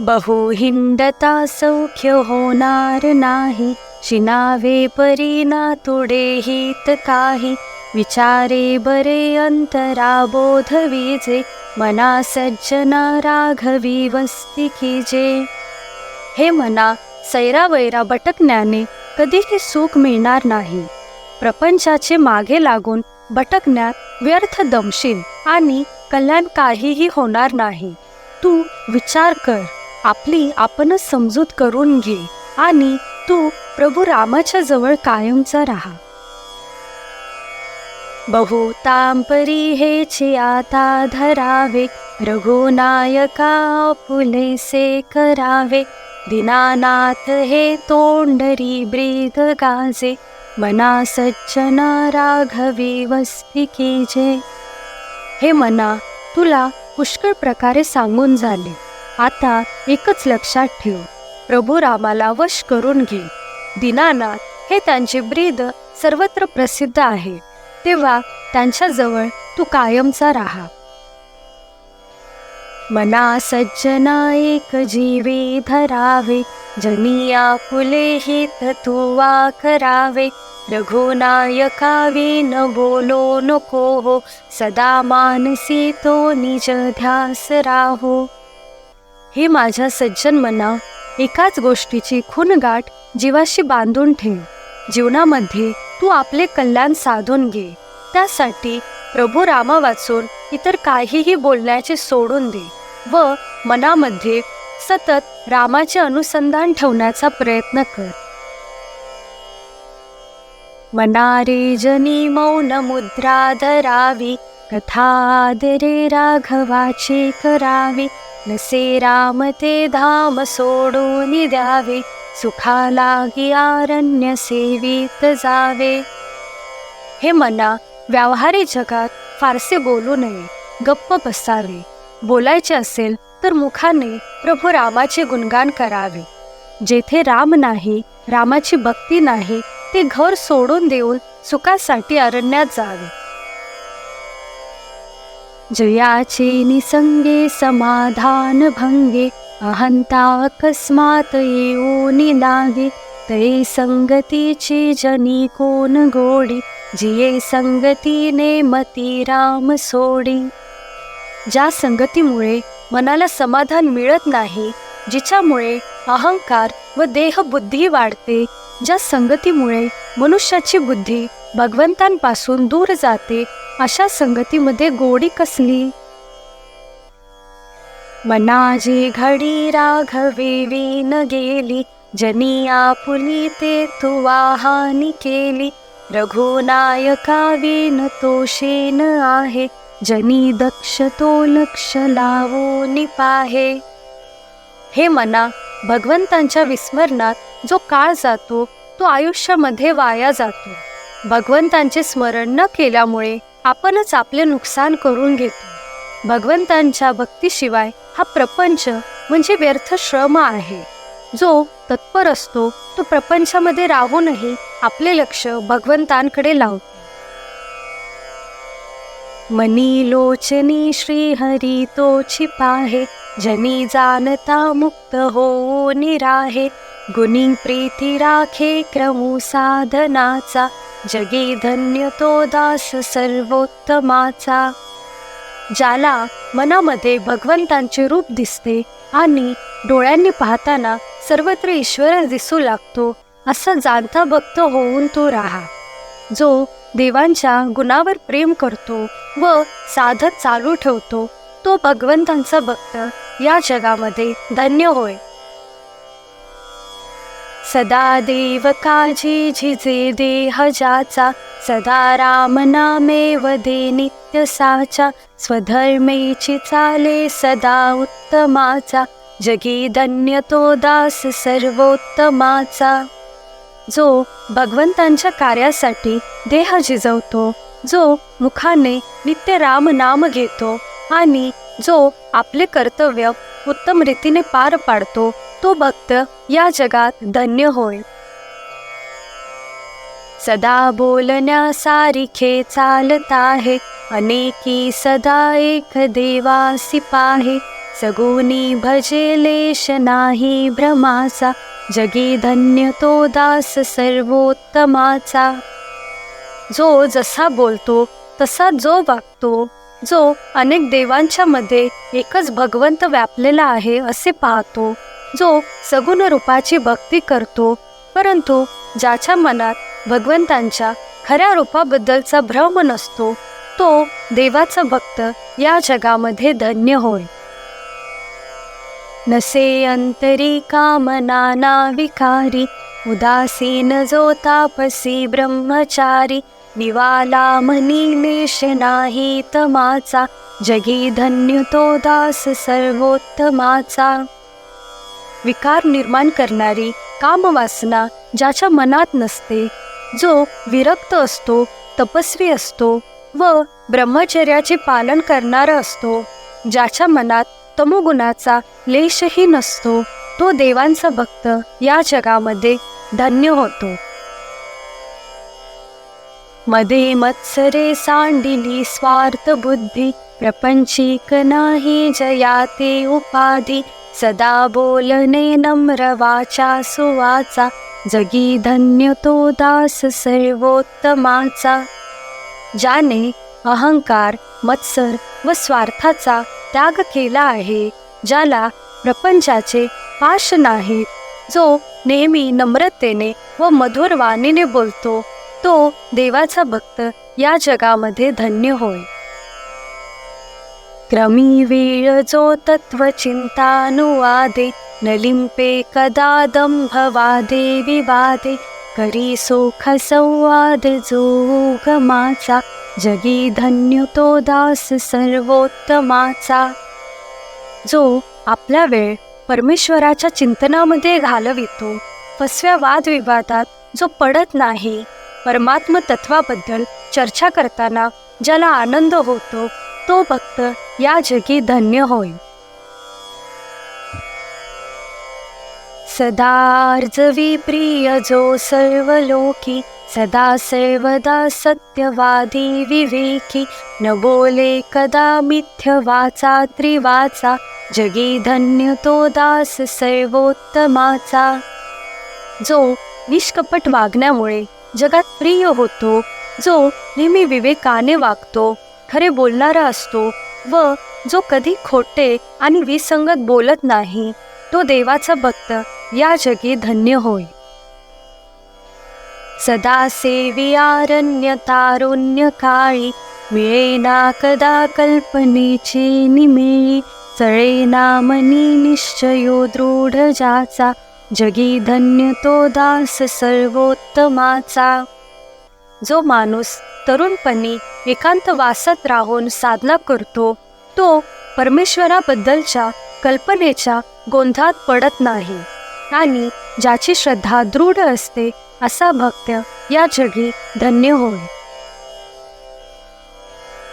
बहु हिंडता सौख्य होणार नाही. शिनावे परी ना तुडे हित काही. विचारे बरे अंतरा बोध विजे. मना सज्जना राघवी वस्ती कीजे हे मना सैरावैरा भटकण्याने कधीही सुख मिळणार नाही. प्रपंचाचे मागे लागून भटकण्यात व्यर्थ दमशील आणि कल्याण काहीही होणार नाही. तू विचार कर. आपली आपणच समजूत करून घे आणि तू प्रभू रामाच्या जवळ कायमचा राहा. बहुतांपरी हेची आता धरावे रघुनायका फुलेसे करावे दिनानाथ हे तोंडरी ब्रीद गाजे मना सज्जना राघवी वस्ती कीजे. हे मना तुला पुष्कळ प्रकारे सांगून झाले. आता एकच लक्षात ठेव. प्रभू रामाला वश करून घे. दीनानाथ हे त्यांचे ब्रीद सर्वत्र प्रसिद्ध आहे. तेव्हा त्यांच्याजवळ तू कायमचा राहा. मना सज्जना एक जीवी धरावे. जनिया फुले हित तुवा करावे. रघुनायकावे न बोलो नको हो. सदा मानसी तो निज ध्यास राहो. हे माझ्या सज्जन मना एकाच गोष्टीची खूनगाठ जीवाशी बांधून ठेव. जीवनामध्ये तू आपले कल्याण साधून घे. त्यासाठी प्रभू रामा वाचून इतर काहीही बोलण्याचे सोडून दे व मनामध्ये सतत रामाचे अनुसंधान ठेवण्याचा प्रयत्न कर. मनारे जनी मौन मुद्रा धरावी कथादरे राघवाची करावी. नसे राम ते धाम सोडून द्यावे. सुखालागी आरण्य सेवित जावे. हे मना व्यावहारी जगात फारसे बोलू नये गप्प बसावे बोलायचे असेल तर मुखाने प्रभू रामाचे गुणगान करावे. जेथे राम नाही रामाची भक्ती नाही ते घर सोडून देऊन सुखासाठी अरण्यात जावे. जयाचे निसंगे समाधान भंगे अहंता अकस्मात येऊन नागे तै संगतीची जनी कोण गोडी जिये संगतीने मती राम सोडी. ज्या संगतीमुळे मनाला समाधान मिळत नाही जिच्यामुळे अहंकार व देहबुद्धी वाढते ज्या संगतीमुळे मनुष्याची बुद्धी भगवंतांपासून दूर जाते अशा संगतीमध्ये गोडी कसली? मनाजी घडी राघवे विन गेली जनी आपुली ते तू वाहानी केली. रघुनायका विन तोषेन आहे जनी दक्ष तो लक्ष लावून पाहे. हे मना भगवंतांच्या विस्मरणात जो काळ जातो तो आयुष्यामध्ये वाया जातो. भगवंतांचे स्मरण न केल्यामुळे आपणच आपले नुकसान करून घेतो. भगवंतांच्या भक्तीशिवाय हा प्रपंच म्हणजे व्यर्थ श्रम आहे. जो तत्पर असतो तो प्रपंचामध्ये राहूनही आपले लक्ष भगवंतांकडे लावतो. मनी लोचनी श्रीहरी तो छिपाहे जनी जाणता मुक्त हो निराहे गुणी प्रीती राखे क्रमू साधनाचा जगे धन्य तो दास सर्वोत्तमाचा. ज्याला मनामध्ये भगवंतांचे रूप दिसते आणि डोळ्यांनी पाहताना सर्वत्र ईश्वर दिसू लागतो असा जाणता भक्त होऊन तो राहा. जो देवांच्या गुणावर प्रेम करतो व साधत चालू ठेवतो तो भगवंतांचा भक्त या जगामध्ये धन्य होय. सदा देव काजी झिजे देह जाचा सदा राम नामेव दे नित्य साचा स्वधर्मेची चाले सदा उत्तमाचा जगी धन्य तो दास सर्वोत्तमाचा. जो भगवंतांच्या कार्यासाठी देह झिजवतो जो मुखाने नित्य राम नाम घेतो आणि जो आपले कर्तव्य उत्तम रीतीने पार पाडतो तो भक्त या जगात धन्य होय. सदा बोलण्या सारिखे चालत आहे अनेकी सदा एक देवासी पाहे. सगुनी भजेलेश नाही भ्रमाचा जगी धन्य तो दास सर्वोत्तमाचा. जो जसा बोलतो तसा जो वागतो जो अनेक देवांच्या मध्ये एकच भगवंत व्यापलेला आहे असे पाहतो. जो सगुण रूपाची भक्ती करतो परंतु ज्याच्या मनात भगवंतांच्या खऱ्या रूपाबद्दलचा भ्रम नसतो तो देवाचा भक्त या जगामध्ये धन्य होय. नसे अंतरी कामना विकारी उदासीन जो तापसी ब्रह्मचारी निवाला मनी नाही तमाचा जगी धन्य तो दास सर्वोत्तमाचा. विकार निर्माण करणारी कामवासना ज्याच्या मनात नसते जो विरक्त असतो तपस्वी असतो व ब्रह्मचर्याचे पालन करणारा असतो ज्याच्या मनात तमोगुणाचा लेशही नसतो तो देवांचा भक्त या जगामध्ये धन्य होतो. मध्ये मत्सरे सांडिली स्वार्थ बुद्धी प्रपंचिक नाही जयाते उपाधी सदा बोलने नम्र वाचा सुवाचा जगी धन्य तो दास सर्वोत्तमाचा. ज्याने अहंकार मत्सर व स्वार्थाचा त्याग केला आहे ज्याला प्रपंचाचे पाश नाहीत जो नेहमी नम्रतेने व मधुर वाणीने बोलतो. तो देवाचा भक्त या जगामध्ये धन्य होय. क्रमी वेळ जो तत्वचिंतानुवादे न नलिंपे कदा दंभवादे विवादे करी सुख संवाद जो गमाचा जगी धन्य तो दास सर्वोत्तमाचा. जो आपला वेळ परमेश्वराच्या चिंतनामध्ये घालवितो फसव्या वादविवादात जो पडत नाही परमात्म तत्वाबद्दल चर्चा करताना ज्याला आनंद होतो तो भक्त या जगी धन्य होय. सदार्जवी प्रिय जो सर्व लोकी सदा सर्वदा सत्यवादी विवेकी न बोले कदा मिथ्य वाचा त्रिवाचा जगी धन्य तो दास सर्वोत्तमाचा. जो निष्कपट वागण्यामुळे जगात प्रिय होतो जो नेहमी विवेकाने वागतो खरे बोलणारा असतो व जो कधी खोटे आणि विसंगत बोलत नाही तो देवाचा भक्त या जगी धन्य होय. सदा सेवियारण्य तारुण्य काळी मिळेना कदा कल्पनेची निमिळी चळेना मनी निश्चयो दृढ जाचा जगी धन्य तो दास सर्वोत्तमाचा. जो माणूस तरुणपणी एकांत वासत राहून साधना करतो तो परमेश्वराबद्दलच्या कल्पनेच्या गोंधात पडत नाही आणि ज्याची श्रद्धा दृढ असते असा भक्त या जगी धन्य होय.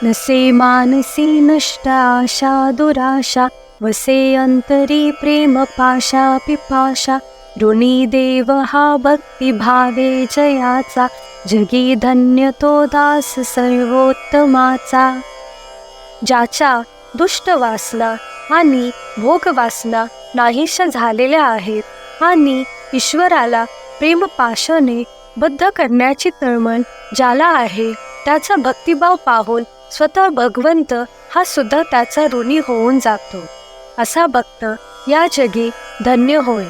नसे मानसी नष्ट आशा दुराशा वसे अंतरी प्रेम पाशा पिपाशा ऋणी देव हा भक्ती भावे जयाचा जगी धन्य तो दास सर्वोत्तमाचा. ज्याच्या दुष्ट वासना आणि भोग वासना नाहीशा झालेल्या आहेत आणि ईश्वराला प्रेमपाशाने बद्ध करण्याची तळमळ ज्याला आहे त्याचा भक्तिभाव पाहून स्वतः भगवंत हा सुद्धा त्याचा ऋणी होऊन जातो. असा भक्त या जगी धन्य होय.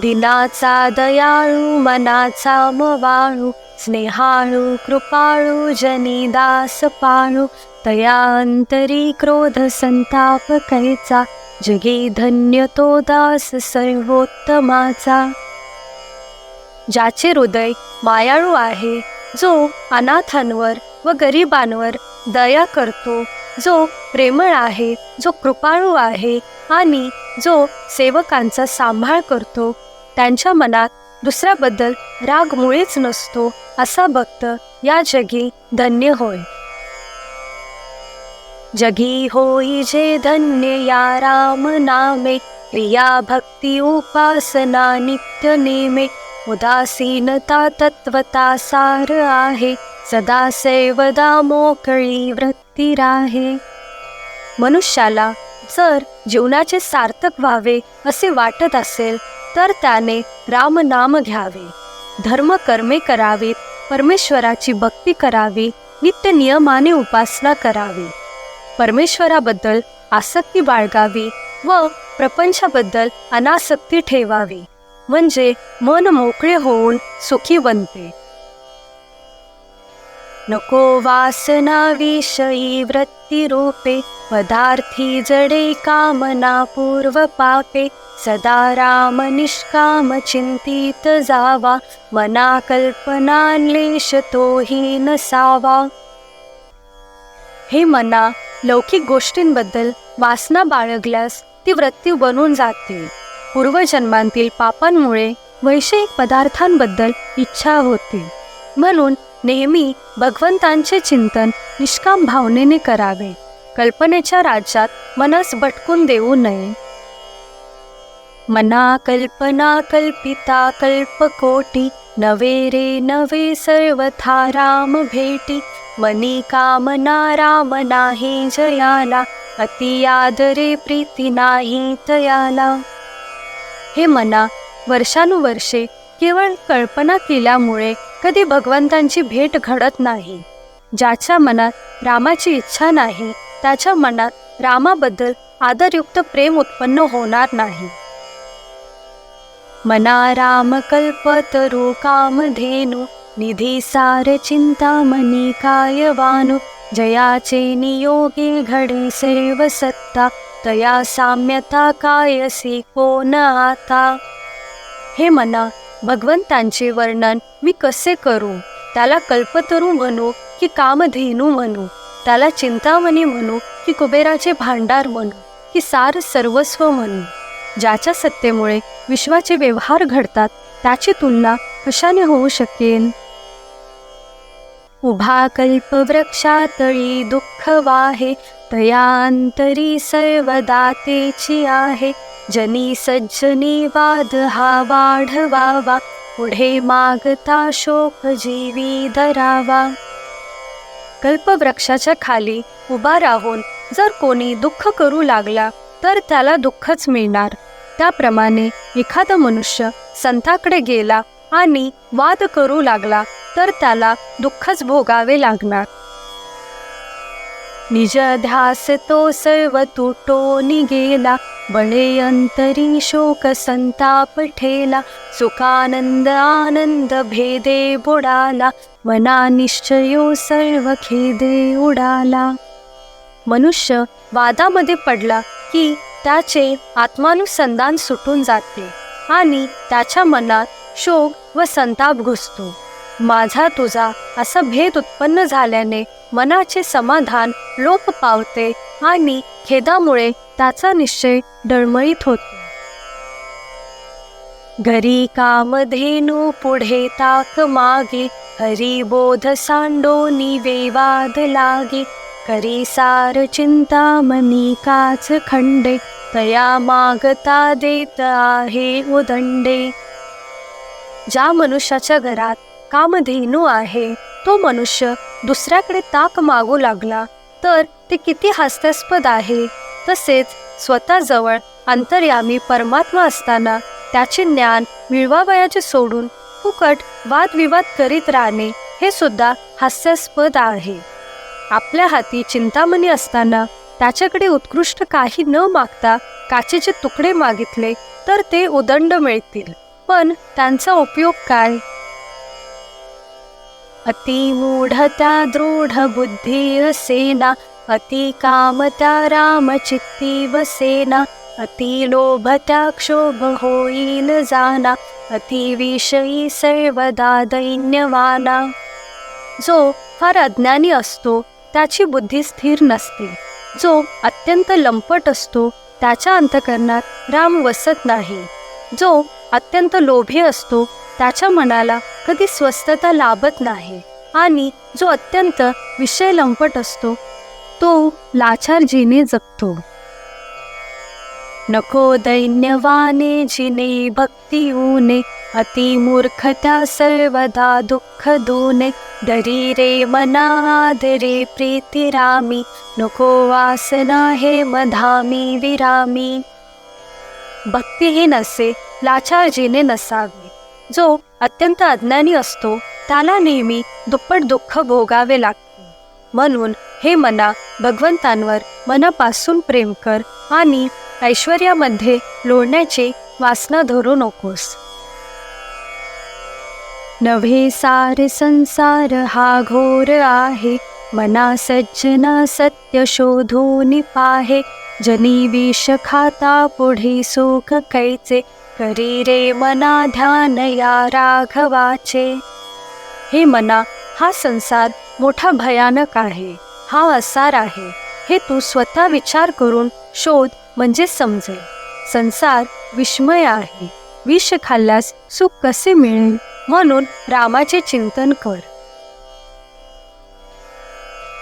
दिनाचा दयाळू मनाचा मवाळू स्नेहाळू कृपाळू जनी दास पाळू तया अंतरी क्रोध संताप कैचा जगी धन्य तो दास सर्वोत्तमाचा. ज्याचे हृदय मायाळू आहे जो अनाथांवर व गरिबांवर दया करतो जो प्रेमळ आहे जो कृपाळू आहे आणि जो सेवकांचा सांभाळ करतो. त्यांच्या मनात दुसऱ्याबद्दल राग मुळीच नसतो असा भक्त या जगी धन्य होय. जगी होई जे धन्य या राम नामे प्रिया भक्ती उपासना नित्य नेमे. उदासीनता तत्वता सार आहे सदा सेवदा मोकळी वृत्ती राहे. मनुष्याला जर जीवनाचे सार्थक व्हावे असे वाटत असेल तर त्याने रामनाम घ्यावे. धर्म कर्मे करावीत परमेश्वराची भक्ती करावी नित्य नियमाने उपासना करावी. परमेश्वराबद्दल आसक्ती बाळगावी व प्रपंचाबद्दल अनासक्ती ठेवावी. म्हणजे मन मोकळे होऊन सुखी बनते. नको वासना विषयी वृत्तिरूपे पदार्थी जडे कामना पूर्व पापे सदा राम निष्काम चिंतित जावा मना कल्पनान्लेश तोही नसावा हे मना लौकिक गोष्टींबद्दल वासना बाळगल्यास ती वृत्ती बनून जाते. पूर्वजन्मांतील पापांमुळे वैषयिक पदार्थांबद्दल इच्छा होती. म्हणून नेहमी भगवंतांचे चिंतन निष्काम भावनेने करावे. कल्पनेच्या राज्यात मनस भटकून देऊ नये. मना कल्पना कल्पिता कल्पकोटी नवे रे नवे सर्वथा राम भेटी. मनी कामना राम नाही जयाला अति आदरे प्रीती नाही तयाला. हे मना वर्षानुवर्षे केवळ कल्पना केल्यामुळे कधी भगवंतांची भेट घडत नाही. ज्याच्या मनात रामाची इच्छा नाही त्याच्या मनात रामाबद्दल आदरयुक्त प्रेम उत्पन्न होणार नाही. मना राम कल्पतरू कामधेनु निधी सार चिंतामणी कायवानु जयाचे नियोगे घडे सर्व सत्ता तया साम्यता कायसी कोण आता. हे मना भगवंतांचे वर्णन मी कसे करू? त्याला कल्पतरू म्हणू की कामधेनू म्हणू. त्याला चिंतामणी म्हणू की कुबेराचे भांडार म्हणू की सार सर्वस्व म्हणू. ज्याच्या सत्तेमुळे विश्वाचे व्यवहार घडतात त्याची तुलना कशाने होऊ शकेल उभा कल्पवृक्षातळी दुःख वाहे तयांतरी सर्वदातेची आहे. जनी सज्जनी वाद हा वाढवावा. पुढे मागता शोक जीवी धरावा. कल्पवृक्षाच्या खाली उभा राहून जर कोणी दुःख करू लागला तर त्याला दुःखच मिळणार. त्याप्रमाणे एखादा मनुष्य संताकडे गेला आणि वाद करू लागला तर त्याला दुःखच भोगावे लागणार. निज ध्यास तो सर्व तुटो निगेला बळे अंतरी शोक संताप ठेला. सुखानंद आनंद भेदे बुडाला. मना निश्चयो सर्व खेदे उडाला. मनुष्य वादामध्ये पडला की त्याचे आत्मानुसंधान सुटून जाते आणि त्याच्या मनात शोक व संताप घुसतो. माझा तुझा असा भेद उत्पन्न झाल्याने मनाचे समाधान लोप पावते आणि खेदामुळे त्याचा निश्चय डळमळीत होतो. घरी कामधेनू पुढे ताक मागे हरी बोध सांडो निवेवाद लागे. करी सार चिंता मनी काच खंडे तया मागता देत आहे उदंडे. ज्या मनुष्याच्या घरात कामधेनू आहे. तो मनुष्य दुसऱ्याकडे ताक मागू लागला तर ते किती हास्यास्पद आहे. तसेच स्वतःजवळ अंतर्यामी परमात्मा असताना त्याचे ज्ञान मिळवावयाचे सोडून फुकट वादविवाद करीत राहणे हे सुद्धा हास्यास्पद आहे. आपल्या हाती चिंतामणी असताना त्याच्याकडे उत्कृष्ट काही न मागता काचेचे तुकडे मागितले तर ते उदंड मिळतील. पण त्यांचा उपयोग काय? अतिमूढता दृढबुद्धिरसेना दृढ बुद्धी असेना वसेना अति लोभत्या क्षोभ होईल जाना अतिविषयी सर्वदा दैन्यवाना. जो फार अज्ञानी असतो त्याची बुद्धी स्थिर नसते. जो अत्यंत लंपट असतो त्याच्या अंतकरणात राम वसत नाही. जो अत्यंत लोभी असतो त्याच्या मनाला कधी स्वस्थता लाभत नाही आणि जो अत्यंत विषय लंपट असतो तो लाचारजीने जगतो. नको दैन्यवाने जिने भक्ती ऊने अति मूर्खत्या सर्वदा दुःख दूने दरी रे मना आदरे प्रीती रामी नको वासना हे मधामी विरामी. भक्तिहीन असे लाचारजीने नसावे. जो अत्यंत अज्ञानी असतो त्याला नेहमी दुप्पट दुःख भोगावे लागते. म्हणून हे मना भगवंतांवर मनापासून प्रेम कर आणि ऐश्वर्यामध्ये लोळण्याची वासना धरू नकोस. नव्हे सारे संसार हा घोर आहे मना सज्जना सत्य शोधून पाहे जनी विष खाता पुढे सुख कैचे करी रे मना ध्यान या राघवाचे. हे मना हा संसार मोठा भयानक आहे. हा असार आहे. हे तू स्वतः विचार करून शोध म्हणजे समजेल संसार विस्मय आहे. विष खाल्ल्यास सुख कसे मिळेल? म्हणून रामाचे चिंतन कर.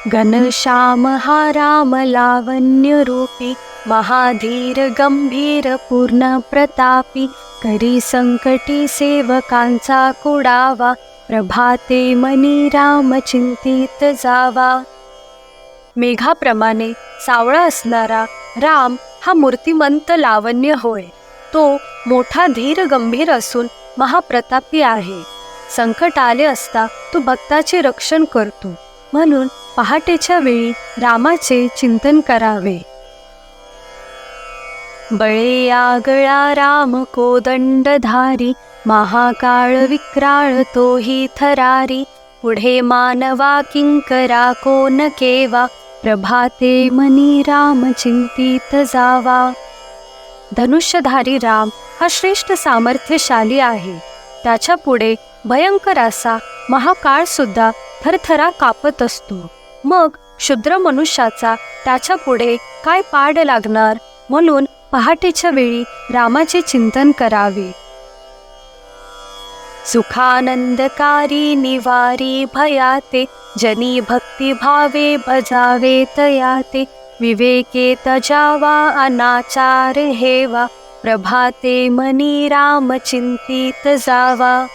घनश्याम हा राम लावण्य रूपी महाधीर गंभीर पूर्ण प्रतापी करी संकटी सेवकांचा कुडावा प्रभाते मनी राम चिंतित जावा. मेघाप्रमाणे सावळा असणारा राम हा मूर्तिमंत लावण्य होय. तो मोठा धीर गंभीर असून महाप्रतापी आहे. संकट आले असता तो भक्ताचे रक्षण करतो. म्हणून पहाटेच्या वेळी रामाचे चिंतन करावे. बळे आगळा राम कोदंडधारी महाकाळ विक्राळ तोही थरारी पुढे मानवा किंकरा कोन केवा प्रभाते मनी राम चिंतित जावा. धनुष्यधारी राम हा श्रेष्ठ सामर्थ्यशाली आहे. त्याच्या पुढे भयंकर असा महाकाळ सुद्धा थरथरा कापत असतो. मग क्षुद्र मनुष्याचा त्याच्या पुढे काय पाड लागणार? म्हणून पहाटेच्या वेळी रामाचे चिंतन करावे. सुखानंदकारी निवारी भयाते जनी भक्ती भावे भजावे तयाते विवेके तजावा अनाचार हेवा प्रभाते मनी राम चिंतित जावा.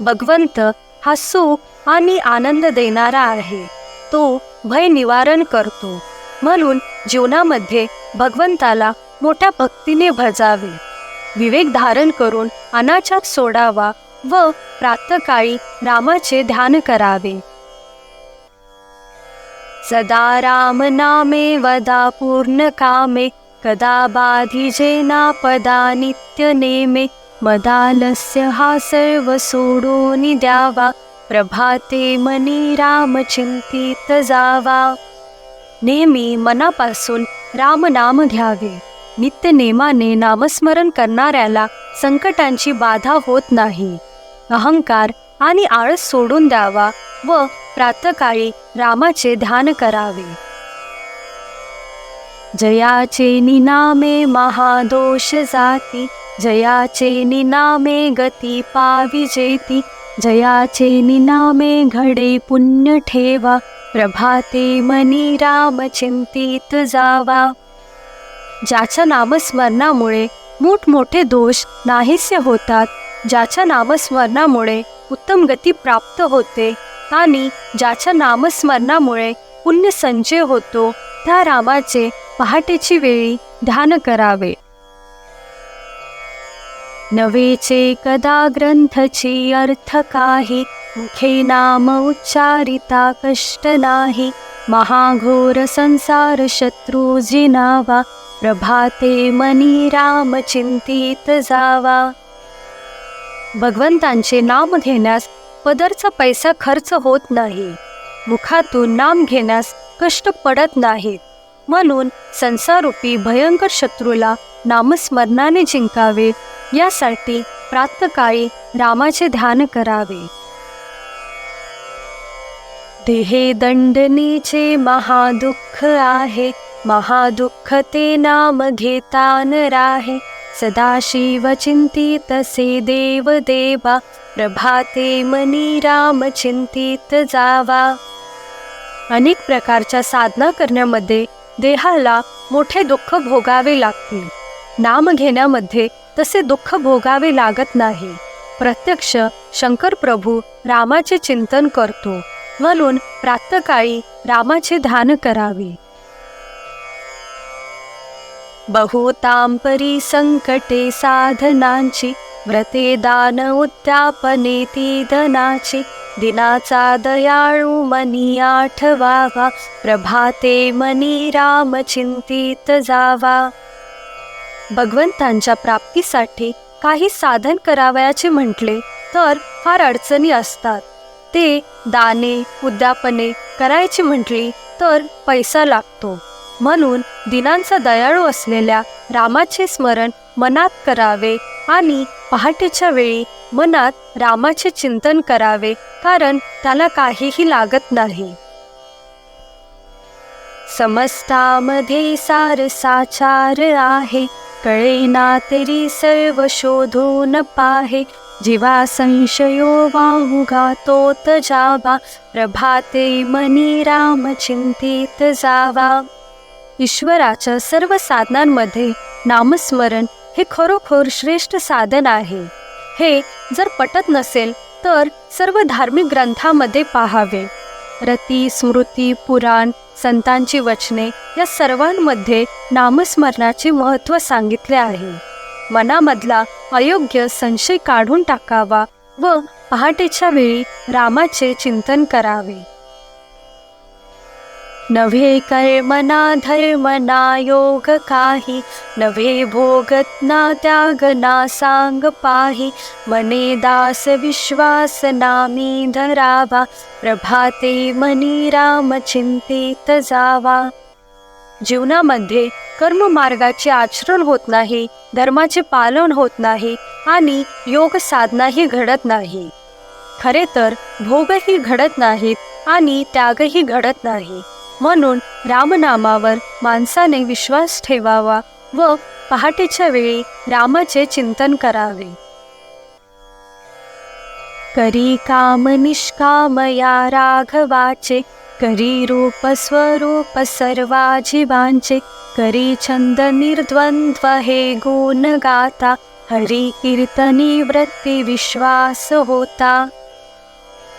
भगवंत हा सुख आणि आनंद देणारा आहे. तो भय निवारण करतो. म्हणून जीवनामध्ये भगवंताला मोठ्या भक्तीने भजावे. विवेक धारण करून अनाचार सोडावा व प्रातकाळी रामाचे ध्यान करावे. सदा राम नामे वदा पूर्ण कामे कदा बाधिजे ना पदा नित्य नेमे मदालस्य हा सर्व सोडून द्यावा. प्रभाते मनी राम चिंतित जावा. नेहमी मनापासून राम नाम घ्यावे. नित्य नेमाने नामस्मरण करणाऱ्याला संकटांची बाधा होत नाही. अहंकार आणि आळस सोडून द्यावा व प्रातकाळी रामाचे ध्यान करावे. जयाचे निनामे महादोष जाती. जयाचे निनामे गती पाविजेती जयाचे निनामे घडे पुण्य ठेवा. प्रभाते मनी राम चिंतित जावा. ज्याच्या नामस्मरणामुळे मोठमोठे दोष नाहीसे होतात ज्याच्या नामस्मरणामुळे उत्तम गती प्राप्त होते आणि ज्याच्या नामस्मरणामुळे पुण्य संचय होतो त्या रामाचे पहाटेची वेळी ध्यान करावे. नवेचे कदा ग्रंथची अर्थ काही. मुखे नाम उच्चारिता कष्ट नाही. महाघोर संसार शत्रू जिनावा. प्रभाते मनी राम चिंतित जावा. भगवंतांचे नाम घेण्यास पदरचा पैसा खर्च होत नाही. मुखातून नाम घेण्यास कष्ट पडत नाहीत. म्हणून संसारूपी भयंकर शत्रूला नामस्मरणाने जिंकावे यासाठी प्रातकाळी रामाचे ध्यान करावे. देहे दंडनीचे महादुःख आहे महादुःख ते नाम घेता राहे. सदाशिव चिंतित से देव देवा प्रभाते मनी राम चिंतित जावा. अनेक प्रकारच्या साधना करण्यामध्ये देहाला मोठे दुःख भोगावे लागतील नाम घेण्यामध्ये तसे दुःख भोगावे लागत नाही. प्रत्यक्ष शंकर प्रभू रामाचे चिंतन करतो. म्हणून प्रातकाळी रामाचे ध्यान करावे. बहुतांपरी संकटे साधनांची व्रते दान उद्यापने ती धनाची दिनाचा दयाळू मनी आठवावा प्रभाते मनी राम चिंतित जावा. भगवंतांच्या प्राप्तीसाठी काही साधन करावयाचे म्हटले तर फार अडचणी असतात. ते दाने उद्यापने करायची म्हटली तर पैसा लागतो. म्हणून दिनांचा दयाळू असलेल्या रामाचे स्मरण मनात करावे आणि पहाटेच्या वेळी मनात रामाचे चिंतन करावे कारण त्याला काहीही लागत नाही. समस्तामध्ये सार साचार आहे. कळेना तरी सर्व शोधून पाहे जीवा संशयो वाहुगा तोत जावा प्रभाते मनी राम चिंतित जावा. ईश्वराच्या सर्व साधनांमध्ये नामस्मरण हे खरोखर श्रेष्ठ साधन आहे. हे जर पटत नसेल तर सर्व धार्मिक ग्रंथामध्ये पाहावे. रती स्मृती पुराण संतांची वचने या सर्वांमध्ये नामस्मरणाचे महत्त्व सांगितले आहे. मनामधला अयोग्य संशय काढून टाकावा व पहाटेच्या वेळी रामाचे चिंतन करावे. नव्हे कर्मना धर्मना योग काही नव्हे भोगत ना त्याग ना सांग पाही. मने दास विश्वास नामी धरावा प्रभाते मनी राम चिंतित जावा. जीवनामध्ये कर्ममार्गाचे आचरण होत नाही धर्माचे पालन होत नाही आणि योग साधनाही घडत नाही. खरे तर भोगही घडत नाहीत आणि त्यागही घडत नाही. म्हणून रामनामावर माणसाने विश्वास ठेवावा व पहाटेच्या वेळी रामाचे चिंतन करावे. करी काम निष्काम या राघवाचे करी रूप स्वरूप सर्वाजीवांचे करी छंद निर्द्वंद्व हे गुण गाता हरी कीर्तनी वृत्ती विश्वास होता.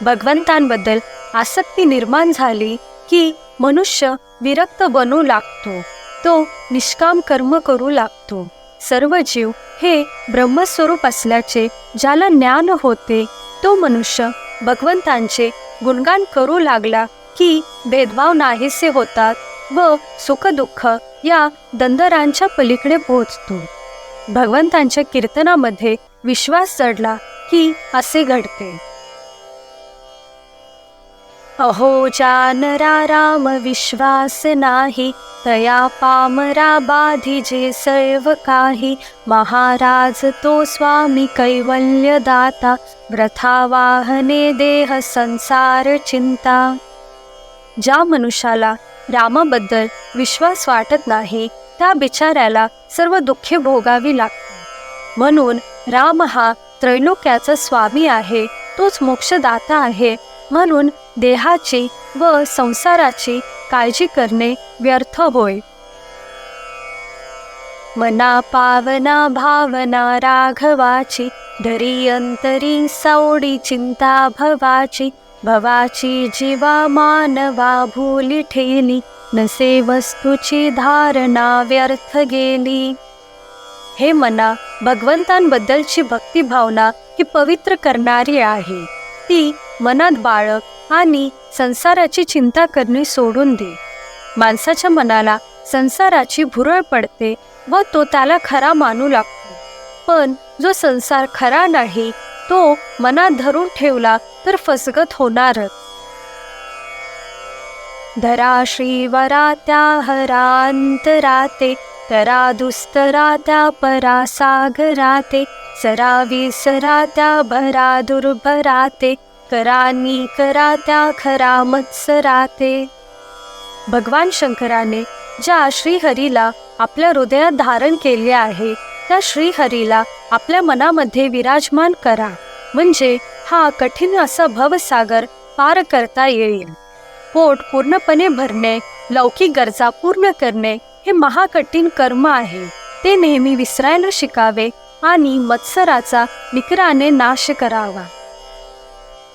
भगवंतांबद्दल आसक्ती निर्माण झाली की मनुष्य विरक्त बनू लागतो. तो निष्काम कर्म करू लागतो. सर्व जीव हे ब्रह्मस्वरूप असल्याचे ज्याला ज्ञान होते तो मनुष्य भगवंतांचे गुणगान करू लागला की भेदभाव नाहीसे होतात व सुखदुःख या दंदरांच्या पलीकडे पोहोचतो. भगवंतांच्या कीर्तनामध्ये विश्वास चढला की असे घडते. अहो जानरा राम विश्वास नाही तया पामरा बाधी जे सर्व काही. महाराज तो स्वामी कैवल्य दाता व्रथा वाहने देह संसार चिंता. ज्या मनुष्याला रामाबद्दल विश्वास वाटत नाही त्या बिचाऱ्याला सर्व दुःखे भोगावी लागतात. म्हणून राम हा त्रैलोक्याचा स्वामी आहे तोच मोक्षदाता आहे म्हणून देहाची व संसाराची काळजी करणे व्यर्थ होय. मना पावना भावना राघवाची धरी अंतरी सावडी चिंता भवाची भवाची जीवा मानवा भूली ठेली नसे वस्तूची धारणा व्यर्थ गेली. हे मना भगवंतांबद्दलची भक्तिभावना ही पवित्र करणारी आहे. ती मनात बाळग आणि संसाराची चिंता करणे सोडून दे. माणसाच्या मनाला संसाराची भुरळ पडते व तो त्याला खरा मानू लागतो. पण जो संसार खरा नाही तो मनात धरून ठेवला तर फसगत होणारच. धरा श्रीवरा त्या हरांतराते तरा दुस्तरा त्या परा सागराते सरा विसरा त्या भरा दुर्भराते करानी करा त्या खरा मत्सराते. भगवान शंकराने ज्या श्रीहरीला आपल्या हृदयात धारण केले आहे त्या श्रीहरीला आपल्या मनामध्ये विराजमान करा. म्हणजे हा कठीण असा भवसागर पार करता येईल. पोट पूर्णपणे भरणे लौकिक गरजा पूर्ण करणे हे महाकठीण कर्म आहे. ते नेहमी विसरायला शिकावे आणि मत्सराचा निकराने नाश करावा.